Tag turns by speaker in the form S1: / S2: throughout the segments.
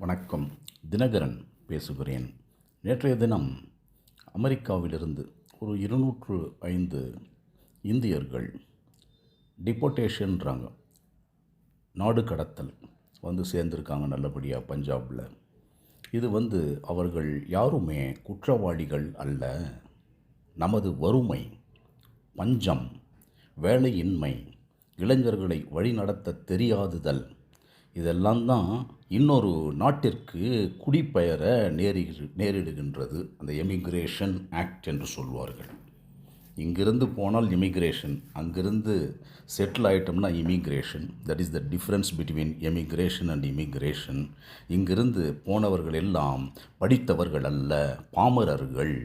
S1: வணக்கம். தினகரன் பேசுகிறேன். நேற்றைய தினம் அமெரிக்காவிலிருந்து ஒரு இருநூற்று ஐந்து இந்தியர்கள் டிப்போட்டேஷன்றாங்க நாடு கடத்தல் வந்து சேர்ந்துருக்காங்க நல்லபடியாக பஞ்சாபில். இது வந்து அவர்கள் யாருமே குற்றவாளிகள் அல்ல. நமது வறுமை பஞ்சம் வேலையின்மை இளைஞர்களை வழிநடத்த தெரியாதுதல் இதெல்லாம் தான் இன்னொரு நாட்டிற்கு குடிபெயர நேரி நேரிடுகின்றது. அந்த எமிக்ரேஷன் ஆக்ட் என்று சொல்வார்கள். இங்கிருந்து போனால் இமிக்ரேஷன் அங்கிருந்து settle ஆயிட்டோம்னா immigration that is the difference between emigration and immigration இங்கிருந்து போனவர்கள் எல்லாம் படித்தவர்கள் அல்ல பாமரர்கள்.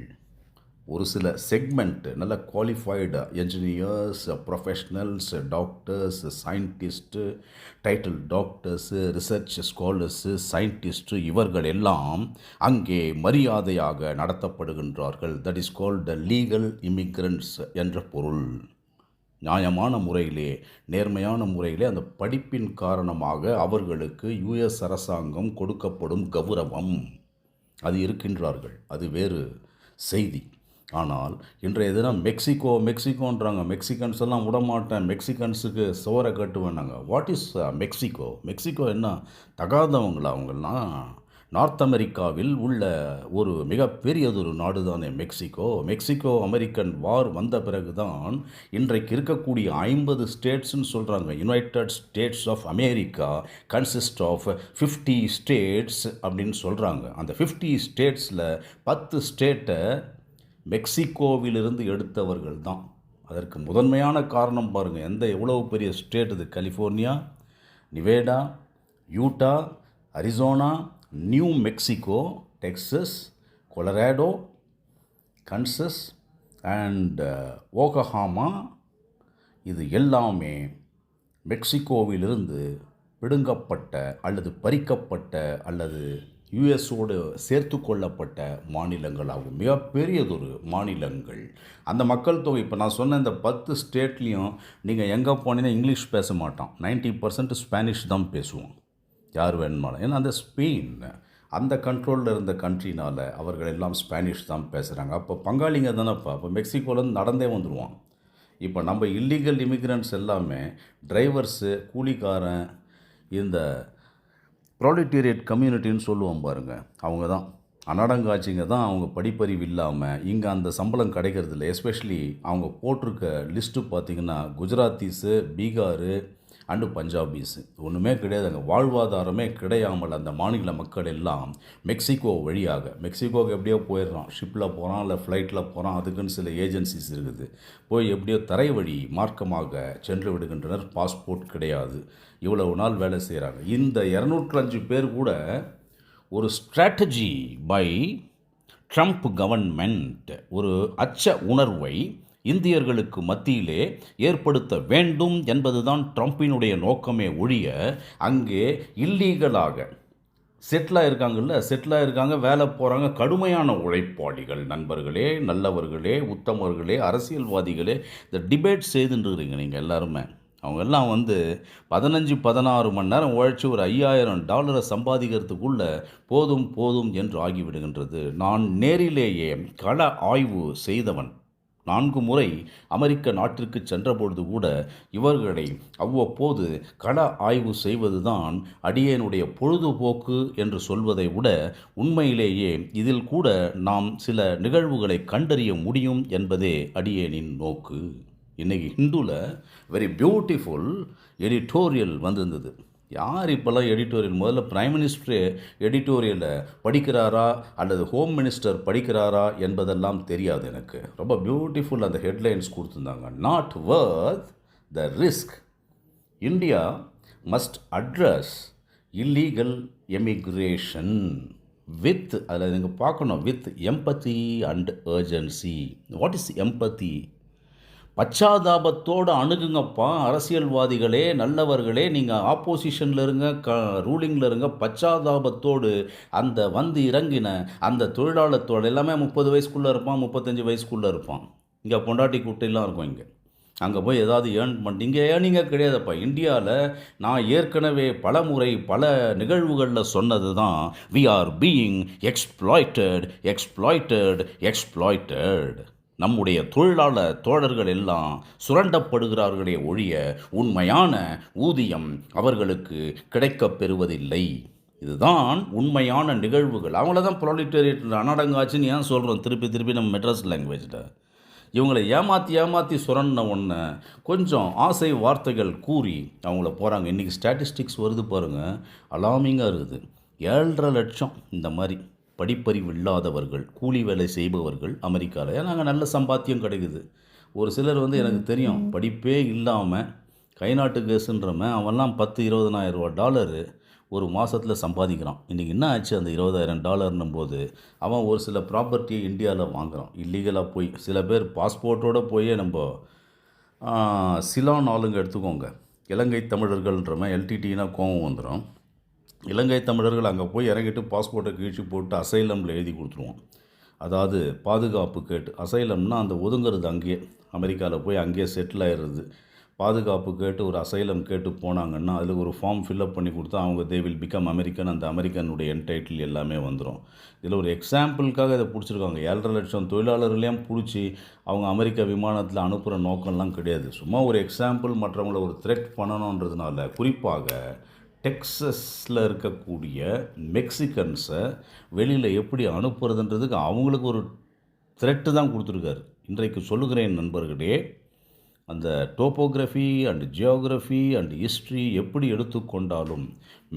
S1: ஒரு சில செக்மெண்ட் நல்ல qualified engineers professionals doctors scientist title doctors research scholars scientist இவர்கள் எல்லாம் அங்கே மரியாதையாக நடத்தப்படுகின்றார்கள். That is called the legal immigrants என்ற பொருள். நியாயமான முறையிலே நேர்மையான முறையிலே அந்த படிப்பின் காரணமாக அவர்களுக்கு யுஎஸ் அரசாங்கம் கொடுக்கப்படும் கௌரவம். அது இருக்கின்றார்கள். அது வேறு செய்தி. ஆனால் இன்றைய தினம் மெக்சிகோ மெக்சிகோன்றாங்க. மெக்சிகன்ஸ் எல்லாம் விட மாட்டேன் மெக்சிகன்ஸுக்கு சுவரை கட்டுவேன் நாங்கள் வாட் இஸ் மெக்சிகோ? மெக்சிகோ என்ன? தகாதவங்களா அவங்கெல்லாம் நார்த் அமெரிக்காவில் உள்ள ஒரு மிகப்பெரியதொரு நாடு தானே மெக்சிகோ. மெக்சிகோ அமெரிக்கன் வார் வந்த பிறகு தான் இன்றைக்கு இருக்கக்கூடிய ஐம்பது ஸ்டேட்ஸ்னு சொல்கிறாங்க United States of America consist of fifty states அப்படின்னு சொல்கிறாங்க அந்த ஃபிஃப்டி ஸ்டேட்ஸில் பத்து ஸ்டேட்டை மெக்சிகோவிலிருந்து எடுத்தவர்கள் தான் அதற்கு முதன்மையான காரணம் பாருங்கள் எந்த எவ்வளவு பெரிய ஸ்டேட் இது? California Nevada Utah Arizona New Mexico Texas Colorado Kansas and Oklahoma. இது எல்லாமே மெக்சிகோவிலிருந்து பிடுங்கப்பட்ட அல்லது பறிக்கப்பட்ட அல்லது யுஎஸோடு சேர்த்து கொள்ளப்பட்ட மாநிலங்களாகும். மிகப்பெரியதொரு மாநிலங்கள். அந்த மக்கள் தொகை இப்போ நான் சொன்ன இந்த பத்து ஸ்டேட்லேயும் நீங்கள் எங்கே போனீங்கன்னா இங்கிலீஷ் பேச மாட்டோம் நைன்ட்டி பர்சன்ட் ஸ்பானிஷ் தான் பேசுவோம் யார் வேணுமாலும் ஏன்னா அந்த ஸ்பெயின் அந்த கண்ட்ரோலில் இருந்த கண்ட்ரினால் அவர்கள் எல்லாம் ஸ்பானிஷ் தான் பேசுகிறாங்க அப்போ பங்காளிங்க தானேப்பா. அப்போ மெக்சிகோலேருந்து நடந்தே வந்துடுவான் இப்போ நம்ம இல்லீகல் இமிக்ரண்ட்ஸ் எல்லாமே டிரைவர்ஸு கூலிக்காரன் இந்த ப்ராலிட்டேரியட் கம்யூனிட்டின்னு சொல்லுவோம் பாருங்கள் அவங்க தான். அனடங்காட்சிங்க தான் அவங்க படிப்பறிவு இல்லாமல் இங்கே அந்த சம்பளம் கிடைக்கிறதில்ல. எஸ்பெஷலி அவங்க போட்டிருக்க லிஸ்ட்டு பார்த்திங்கன்னா குஜராத்திஸு பீகாரு அண்டு பஞ்சாபீஸு. ஒன்றுமே கிடையாது அங்கே வாழ்வாதாரமே கிடையாமல் அந்த மாநில மக்கள் எல்லாம் மெக்சிகோ வழியாக மெக்சிகோவுக்கு எப்படியோ போயிடுறான். ஷிப்பில் போகிறான் இல்லை ஃப்ளைட்டில் போகிறான் அதுக்குன்னு சில ஏஜென்சிஸ் இருக்குது. போய் எப்படியோ தரை வழி மார்க்கமாக சென்று விடுகின்றனர். பாஸ்போர்ட் கிடையாது. இவ்வளவு நாள் வேலை செய்கிறாங்க இந்த இரநூற்றஞ்சு பேர் கூட ஒரு ஸ்ட்ராட்டஜி பை ட்ரம்ப் கவர்மெண்ட் ஒரு அச்ச உணர்வை இந்தியர்களுக்கு மத்தியிலே ஏற்படுத்த வேண்டும் என்பதுதான் ட்ரம்ப்பினுடைய நோக்கமே ஒழிய அங்கே இல்லீகலாக செட்டிலாக இருக்காங்கல்ல செட்டிலாக இருக்காங்க வேலை போகிறாங்க கடுமையான உழைப்பாளிகள் நண்பர்களே நல்லவர்களே உத்தமர்களே அரசியல்வாதிகளே. இந்த டிபேட் செய்துன்றீங்க நீங்கள் எல்லாருமே. அவங்க எல்லாம் வந்து பதினஞ்சு பதினாறு மணி நேரம் உழைச்சி ஒரு ஐயாயிரம் டாலரை சம்பாதிக்கிறதுக்குள்ள போதும் போதும் என்று ஆகிவிடுகின்றது. நான் நேரிலேயே கள ஆய்வு செய்தவன். நான்கு முறை அமெரிக்க நாட்டிற்கு சென்றபொழுது கூட இவர்களை அவ்வப்போது கள ஆய்வு செய்வதுதான் அடியேனுடைய பொழுதுபோக்கு என்று சொல்வதை விட உண்மையிலேயே இதில் கூட நாம் சில நிகழ்வுகளை கண்டறிய முடியும் என்பதே அடியேனின் நோக்கு. இன்றைக்கி ஹிந்துவில் வெரி பியூட்டிஃபுல் எடிட்டோரியல் வந்திருந்தது. யார் இப்போல்லாம் எடிட்டோரியல் முதல்ல பிரைம் மினிஸ்டரே எடிட்டோரியலை படிக்கிறாரா? அல்லது ஹோம் மினிஸ்டர் படிக்கிறாரா என்பதெல்லாம் தெரியாது எனக்கு. ரொம்ப பியூட்டிஃபுல் அந்த ஹெட்லைன்ஸ் கொடுத்துருந்தாங்க. Not worth the risk India must address illegal emigration with அதில் நீங்கள் பார்க்கணும் with empathy and urgency what is empathy பச்சாதாபத்தோடு அணுகுங்கப்பா. அரசியல்வாதிகளே நல்லவர்களே நீங்கள் ஆப்போசிஷனில் இருங்க க ரூலிங்கில் இருங்க. பச்சாதாபத்தோடு அந்த வந்து இறங்கின அந்த தொழிலாளத்தோடு எல்லாமே முப்பது வயசுக்குள்ளே இருப்பான் முப்பத்தஞ்சு வயசுக்குள்ளே இருப்பான். இங்கே பொண்டாட்டி குட்டையெல்லாம் இருக்கும் இங்கே. அங்கே போய் ஏதாவது ஏர்ன் பண்ணி இங்கே ஏர்னிங்கே கிடையாதுப்பா. இந்தியாவில் நான் ஏற்கனவே பல முறை பல நிகழ்வுகளில் சொன்னது தான் we are being exploited exploited exploited நம்முடைய தொழிலாளர் தோழர்கள் எல்லாம் சுரண்டப்படுகிறார்களே ஒழிய உண்மையான ஊதியம் அவர்களுக்கு கிடைக்கப் பெறுவதில்லை. இதுதான் உண்மையான நிகழ்வுகள். அவங்கள தான் ப்ராலிட்டேரியட் அனடங்காச்சுன்னு ஏன் சொல்கிறோம் திருப்பி திருப்பி நம்ம மெட்ராஸ் லாங்குவேஜில் இவங்களை ஏமாற்றி ஏமாற்றி சுரண்ட ஒன்று கொஞ்சம் ஆசை வார்த்தைகள் கூறி அவங்கள போகிறாங்க இன்றைக்கி ஸ்டாட்டிஸ்டிக்ஸ் வருது பாருங்கள் அலாமிங்காக இருக்குது. ஏழரை லட்சம் இந்த மாதிரி. படிப்பறிவு இல்லாதவர்கள் கூலி வேலை செய்பவர்கள் அமெரிக்காவில் அங்கே நல்ல சம்பாத்தியம் கிடைக்குது. ஒரு சிலர் வந்து எனக்கு தெரியும் படிப்பே இல்லாமல் கை நாட்டு கேஸுன்றவன் அவன்லாம் பத்து இருபதனாயிரம் ரூபா டாலரு ஒரு மாதத்தில் சம்பாதிக்கிறான். இன்றைக்கி என்ன ஆச்சு? அந்த இருபதாயிரம் டாலர்னும் போது அவன் ஒரு சில ப்ராப்பர்ட்டியை இந்தியாவில் வாங்குறான். இல்லீகலாக போய் சில பேர் பாஸ்போர்ட்டோடு போய் நம்ம சிலான் ஆளுங்க எடுத்துக்கோங்க. இலங்கை தமிழர்கள்ன்றவன் எல்டிடினா கோவம் வந்துடும் இலங்கை தமிழர்கள் அங்கே போய் இறங்கிட்டு பாஸ்போர்ட்டை கீழ்ச்சி போட்டு அசைலமில் எழுதி கொடுத்துருவோம் அதாவது பாதுகாப்பு கேட்டு அசைலம்னா அந்த ஒதுங்கிறது அங்கேயே அமெரிக்காவில் போய் அங்கேயே செட்டில் ஆயிடுறது. பாதுகாப்பு கேட்டு ஒரு அசைலம் கேட்டு போனாங்கன்னா அதில் ஒரு ஃபார்ம் ஃபில்அப் பண்ணி கொடுத்தா அவங்க தே வில் பிகம் அமெரிக்கன் அந்த அமெரிக்கனுடைய என்டைட்டில் எல்லாமே வந்துடும் இதில் ஒரு எக்ஸாம்பிளுக்காக இதை பிடிச்சிருக்காங்க. ஏழரை லட்சம் தொழிலாளர்களையும் பிடிச்சி அவங்க அமெரிக்க விமானத்தில் அனுப்புகிற நோக்கம்லாம் கிடையாது. சும்மா ஒரு எக்ஸாம்பிள் மற்றவங்கள ஒரு த்ரெட் பண்ணணுன்றதுனால குறிப்பாக டெக்ஸஸில் இருக்கக்கூடிய மெக்சிகன்ஸை வெளியில் எப்படி அனுப்புறதுன்றதுக்கு அவங்களுக்கு ஒரு த்ரெட்டு தான் கொடுத்துருக்காரு. இன்றைக்கு சொல்லுகிறேன் நண்பர்களே அந்த topography and geography and history எப்படி எடுத்துக்கொண்டாலும்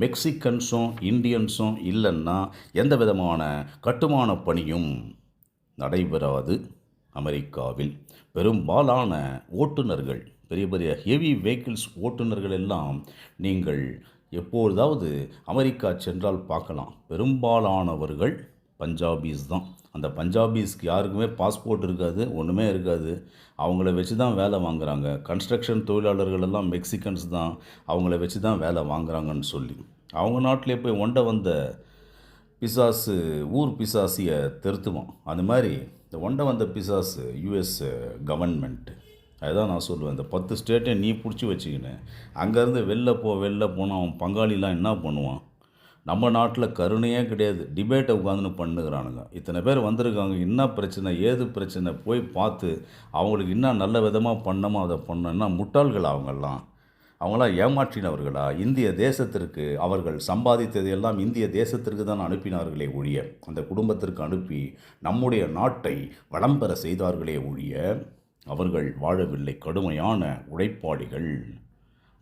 S1: மெக்சிகன்ஸும் இந்தியன்ஸும் இல்லைன்னா எந்த விதமான கட்டுமான பணியும் நடைபெறாது அமெரிக்காவில். பெரும்பாலான ஓட்டுநர்கள் பெரிய பெரிய ஹெவி வெஹிக்கிள்ஸ் ஓட்டுநர்கள் எல்லாம் நீங்கள் எப்பொழுதாவது அமெரிக்கா சென்றால் பார்க்கலாம். பெரும்பாலானவர்கள் பஞ்சாபீஸ் தான். அந்த பஞ்சாபீஸ்க்கு யாருக்குமே பாஸ்போர்ட் இருக்காது ஒன்றுமே இருக்காது. அவங்கள வச்சு தான் வேலை வாங்குறாங்க. கன்ஸ்ட்ரக்ஷன் தொழிலாளர்கள் எல்லாம் மெக்சிகன்ஸ் தான். அவங்கள வச்சு தான் வேலை வாங்குகிறாங்கன்னு சொல்லி. அவங்க நாட்டிலே போய் ஒண்ட வந்த பிசாசு ஊர் பிசாசியை திருத்துவோம் அந்த மாதிரி இந்த ஒண்ட வந்த பிசாசு யுஎஸ் கவர்மெண்ட்டு அதுதான் நான் சொல்லுவேன். இந்த பத்து ஸ்டேட்டை நீ பிடிச்சி வச்சுக்கின்னு அங்கேருந்து வெளில போ வெளில போனால் அவன் பங்காளிலாம் என்ன பண்ணுவான்? நம்ம நாட்டில் கருணையே கிடையாது. டிபேட்டை உட்காந்துன்னு பண்ணுகிறானுங்க. இத்தனை பேர் வந்திருக்காங்க. என்ன பிரச்சனை ஏது பிரச்சனை? போய் பார்த்து அவங்களுக்கு இன்னும் நல்ல விதமாக பண்ணமோ அதை பண்ணோன்னா முட்டாள்கள் அவங்கெல்லாம். அவங்களாம் ஏமாற்றினவர்களா? இந்திய தேசத்திற்கு அவர்கள் சம்பாதித்தது எல்லாம் இந்திய தேசத்திற்கு தான் அனுப்பினார்களே ஒழிய அந்த குடும்பத்திற்கு அனுப்பி நம்முடைய நாட்டை வளம் பெற செய்தார்களே ஒழிய அவர்கள் வாழவில்லை. கடுமையான உழைப்பாளிகள்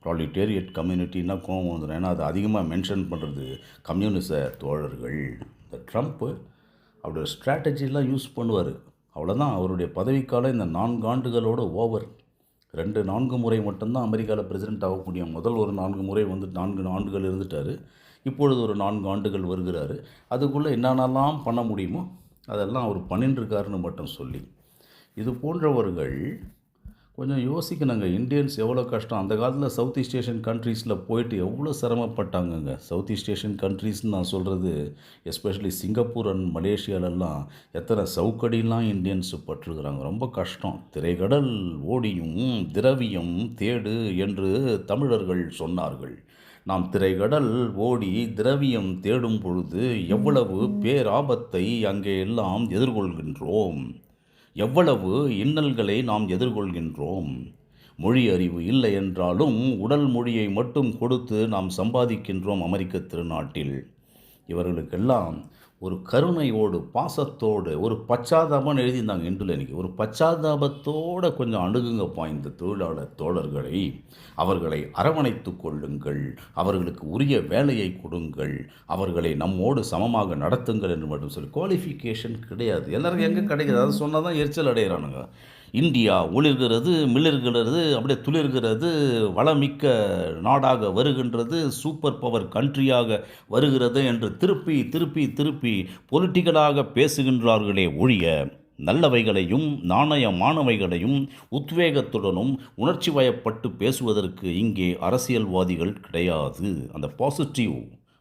S1: ப்ராலிட்டேரியட் கம்யூனிட்டின்னா கோவம் வந்துடும் ஏன்னா அது அதிகமாக மென்ஷன் பண்ணுறது கம்யூனிச தோழர்கள். இந்த ட்ரம்ப்பு அவருடைய ஸ்ட்ராட்டஜிலாம் யூஸ் பண்ணுவார். அவ்வளோதான் அவருடைய பதவிக்காலம் இந்த நான்கு ஆண்டுகளோட ஓவர் ரெண்டு நான்கு முறை மட்டும்தான் அமெரிக்காவில் பிரசிடென்ட் ஆக முடியும். முதல் ஒரு நான்கு முறை வந்து நான்கு ஆண்டுகள் இருந்துட்டார். இப்பொழுது ஒரு நான்கு ஆண்டுகள் வருகிறார். அதுக்குள்ளே என்னென்னலாம் பண்ண முடியுமோ அதெல்லாம் அவர் பண்ணிட்டுருக்காருன்னு மட்டும் சொல்லி. இது போன்றவர்கள் கொஞ்சம் யோசிக்கணுங்க. இந்தியன்ஸ் எவ்வளோ கஷ்டம். அந்த காலத்தில் சவுத் ஈஸ்ட் ஏஷியன் கண்ட்ரீஸில் போயிட்டு எவ்வளோ சிரமப்பட்டாங்கங்க. சவுத் ஈஸ்ட் ஏஷியன் கண்ட்ரீஸ்னு நான் சொல்கிறது எஸ்பெஷலி சிங்கப்பூர் அண்ட் மலேசியாலெல்லாம் எத்தனை சவுக்கடிலாம் இந்தியன்ஸ் பட்டிருக்கிறாங்க. ரொம்ப கஷ்டம். திரைக்கடல் ஓடியும் திரவியம் தேடு என்று தமிழர்கள் சொன்னார்கள். நாம் திரைக்கடல் ஓடி திரவியம் தேடும் பொழுது எவ்வளவு பேராபத்தை அங்கே எல்லாம் எதிர்கொள்கின்றோம். எவ்வளவு இன்னல்களை நாம் எதிர்கொள்கின்றோம்? மொழி அறிவு இல்லை என்றாலும் உடல் மொழியை மட்டும் கொடுத்து நாம் சம்பாதிக்கின்றோம் அமெரிக்க திருநாட்டில். இவர்களுக்கெல்லாம் ஒரு கருணையோடு பாசத்தோடு ஒரு பச்சாதாபம்னு எழுதியிருந்தாங்க இன்றுல இன்றைக்கி ஒரு பச்சாதாபத்தோடு கொஞ்சம் அணுகுங்கப்பா இந்த தொழிலாளர் தோழர்களை அவர்களை அரவணைத்து கொள்ளுங்கள் அவர்களுக்கு உரிய வேலையை கொடுங்கள் அவர்களை நம்மோடு சமமாக நடத்துங்கள் என்று மட்டும் சொல்லி குவாலிஃபிகேஷன் கிடையாது. எல்லாருக்கும் எங்கே கிடைக்கிது? அதை சொன்னால் தான் எரிச்சல் அடைகிறானுங்க இந்தியா ஒளிர்கிறது மிளிர்கிறது அப்படியே துளிர்கிறது வளமிக்க நாடாக வருகின்றது சூப்பர் பவர் கண்ட்ரியாக வருகிறது என்று திருப்பி திருப்பி திருப்பி பொலிட்டிக்கலாக பேசுகின்றார்களே ஒழிய நல்லவைகளையும் நாணயமானவைகளையும் உத்வேகத்துடனும் உணர்ச்சி வயப்பட்டு பேசுவதற்கு இங்கே அரசியல்வாதிகள் கிடையாது. அந்த பாசிட்டிவ்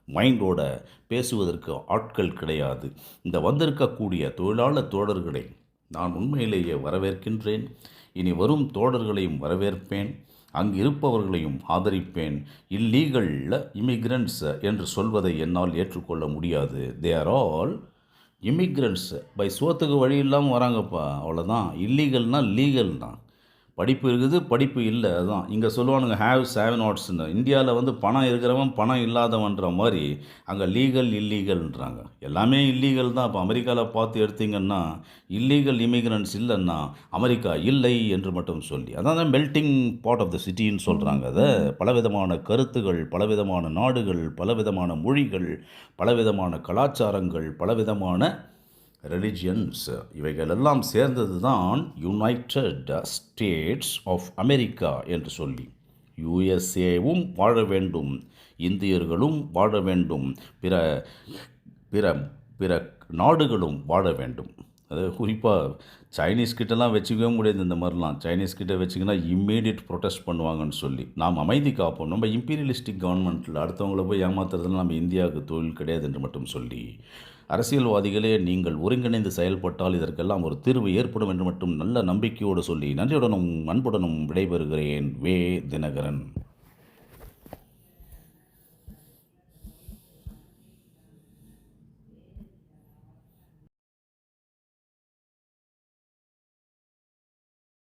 S1: மைண்டோட பேசுவதற்கு ஆட்கள் கிடையாது. இந்த வந்திருக்கக்கூடிய தொழிலாளர் தோழர்களை நான் உண்மையிலேயே வரவேற்கின்றேன். இனி வரும் தோழர்களையும் வரவேற்பேன். அங்கு இருப்பவர்களையும் ஆதரிப்பேன். இல்லீகல் இமிக்ரண்ட்ஸ் என்று சொல்வதை என்னால் ஏற்றுக்கொள்ள முடியாது. They are all immigrants by சோத்துக்கு வழி இல்லாமல் வராங்கப்பா. அவ்வளோதான் இல்லீகல்னால் லீகல் தான் படிப்பு இருக்குது படிப்பு இல்லை அதுதான் இங்கே சொல்லுவானுங்க ஹேவ் ஹேவ் நாட்ஸ்னு இந்தியாவில் வந்து பணம் இருக்கிறவன் பணம் இல்லாதவன்ற மாதிரி அங்கே லீகல் இல்லீகல்ன்றாங்க எல்லாமே இல்லீகல் தான். இப்போ அமெரிக்காவில் பார்த்து எடுத்திங்கன்னா இல்லீகல் இமிக்ரன்ஸ் இல்லைன்னா அமெரிக்கா இல்லை என்று மட்டும் சொல்லி. அதான் மெல்ட்டிங் பார்ட் ஆஃப் த சிட்டின்னு சொல்கிறாங்க அதை. பலவிதமான கருத்துகள் பலவிதமான நாடுகள் பலவிதமான மொழிகள் பலவிதமான கலாச்சாரங்கள் பலவிதமான ரிலிஜியன்ஸ் இவைகள் எல்லாம் சேர்ந்தது தான் யுனைடெட் ஸ்டேட்ஸ் ஆஃப் அமெரிக்கா என்று சொல்லி யுஎஸ்ஏவும் வாழ வேண்டும் இந்தியர்களும் வாழ வேண்டும் பிற பிற பிற நாடுகளும் வாழ வேண்டும். அது குறிப்பாக சைனீஸ் கிட்டலாம் வச்சுக்கவே முடியாது இந்த மாதிரிலாம். சைனீஸ் கிட்ட வச்சுக்கினா இம்மீடியட் ப்ரொடெஸ்ட் பண்ணுவாங்கன்னு சொல்லி. நாம் அமைதி காப்போம். நம்ம இம்பீரியலிஸ்டிக் கவர்மெண்ட்டில் அடுத்தவங்கள போய் ஏமாத்துறதுலாம் நம்ம இந்தியாவுக்கு தொழில் கிடையாது என்று மட்டும் சொல்லி. அரசியல்வாதிகளே நீங்கள் ஒருங்கிணைந்து செயல்பட்டால் இதற்கெல்லாம் ஒரு தீர்வு ஏற்படும் என்று மட்டும் நல்ல நம்பிக்கையோடு சொல்லி நன்றியுடனும் அன்புடனும் விடைபெறுகிறேன். வே தினகரன்.